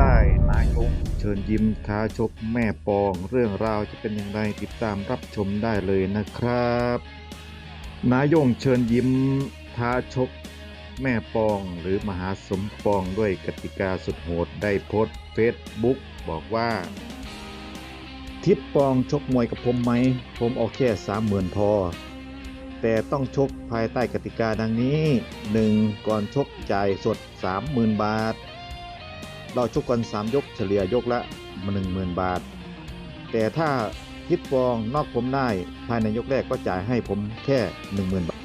นายงชิญยิ้มท้าชกแม่ปอง เรื่องราวจะเป็นอย่างไรติดตามรับชมได้เลยนะครับ นายงเชิญยิ้มท้าชกแม่ปองหรือมหาสมปองด้วยกติกาสุดโหดได้โพสเฟซบุ๊กบอกว่า ทิศปองชกมวยกับผมไหม ผมเอาแค่สามหมื่นพอ แต่ต้องชกภายใต้กติกาดังนี้ 1. ก่อนชกจ่ายสด 30,000 บาท เราชกกัน 3 ยกเฉลี่ยยกละ10,000 บาท แต่ถ้าทิศปองนอกผมได้ภายในยกแรกก็จ่ายให้ผมแค่ 10,000 บาท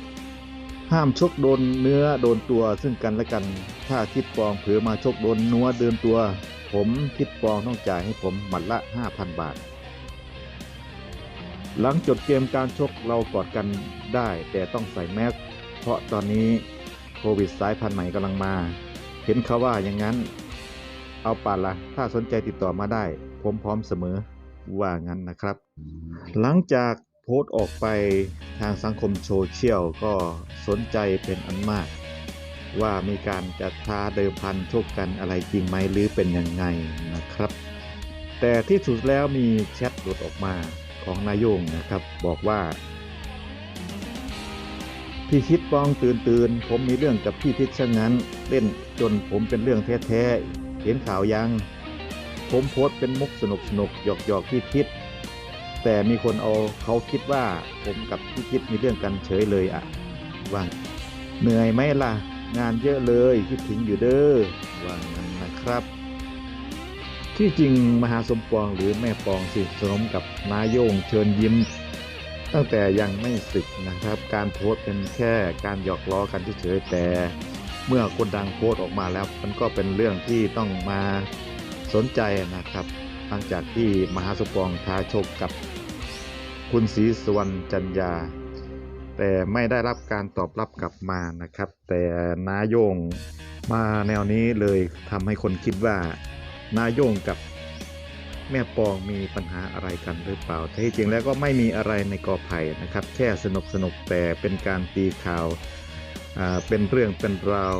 ห้ามชกโดนเนื้อโดนตัวซึ่งกันและกัน ถ้าทิศปองเผือมาชกโดนนัวเดินตัว ผมทิศปองต้องจ่ายให้ผมหมัดละ 5,000 บาท หลังจบเกมการชกเรากอดกันได้ แต่ต้องใส่แมสเพราะตอนนี้โควิดสายพันธุ์ใหม่กำลังมา เห็นเขาว่าอย่างนั้น เอาป่านละถ้าสนใจติดต่อมาได้ ผมพร้อมเสมอว่างั้นนะครับ หลังจากโพสต์ออกไปทางสังคมโซเชียลก็สนใจเป็นอันมาก ว่ามีการจะท้าเดิมพันชกกันอะไรจริงไหมหรือเป็นยังไงนะครับ แต่ที่สุดแล้วมีแชทหลุดออกมาของนายโยงนะครับ บอกว่าพี่คิดปองตื่นตื่นๆผมมีเรื่องกับพี่ทิศซะงั้น เล่นจนผมเป็นเรื่องแท้ๆ เห็นข่าวยัง ผมโพสต์เป็นมุกสนุกสนุกหยอกหยอกๆพี่ทิศแต่มีคนเอาเขาคิดว่าผมกับพี่ทิศมีเรื่องกันเฉยเลยอะว่าเหนื่อยไหมล่ะ งานเยอะเลยคิดถึงอยู่เด้อว่างั้นนะครับ ที่จริงมหาสมปองหรือแม่ปองสิสนมกับนายโยงเชิญยิ้มตั้งแต่ยังไม่ศึกนะครับ การโพสเป็นแค่การหยอกล้อกันเฉยแต่ เมื่อคนดังโพสต์ออกมาแล้ว มันก็เป็นเรื่องที่ต้องมาสนใจนะครับหลังจากที่มหาสมปองท้าชกกับคุณศรีสวรรณจันยา แต่ไม่ได้รับการตอบรับกลับมานะครับ แต่นายโยงมาแนวนี้เลยทำให้คนคิดว่า นายโยงกับแม่ปองมีปัญหาอะไรกันหรือเปล่าที่จริงแล้วก็ไม่มีอะไรในกอไผ่นะครับ แค่สนุกสนุกๆแต่เป็นการตีข่าว เป็นเรื่องเป็นราว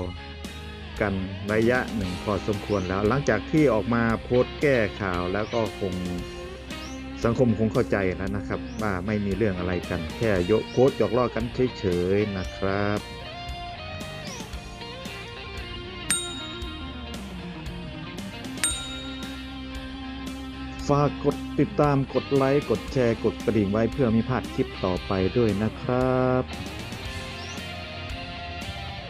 กันระยะหนึ่งพอสมควรแล้ว หลังจากที่ออกมาโพสต์แก้ข่าวแล้วก็คงสังคมคงเข้าใจแล้วนะครับ ว่าไม่มีเรื่องอะไรกัน แค่ยกโพสต์หยอกล้อกันเฉยๆนะครับฝากกดติดตามกดไลค์ กดแชร์ กดกระดิ่งไว้เพื่อไมีพลาดคลิปต่อไปด้วยนะครับ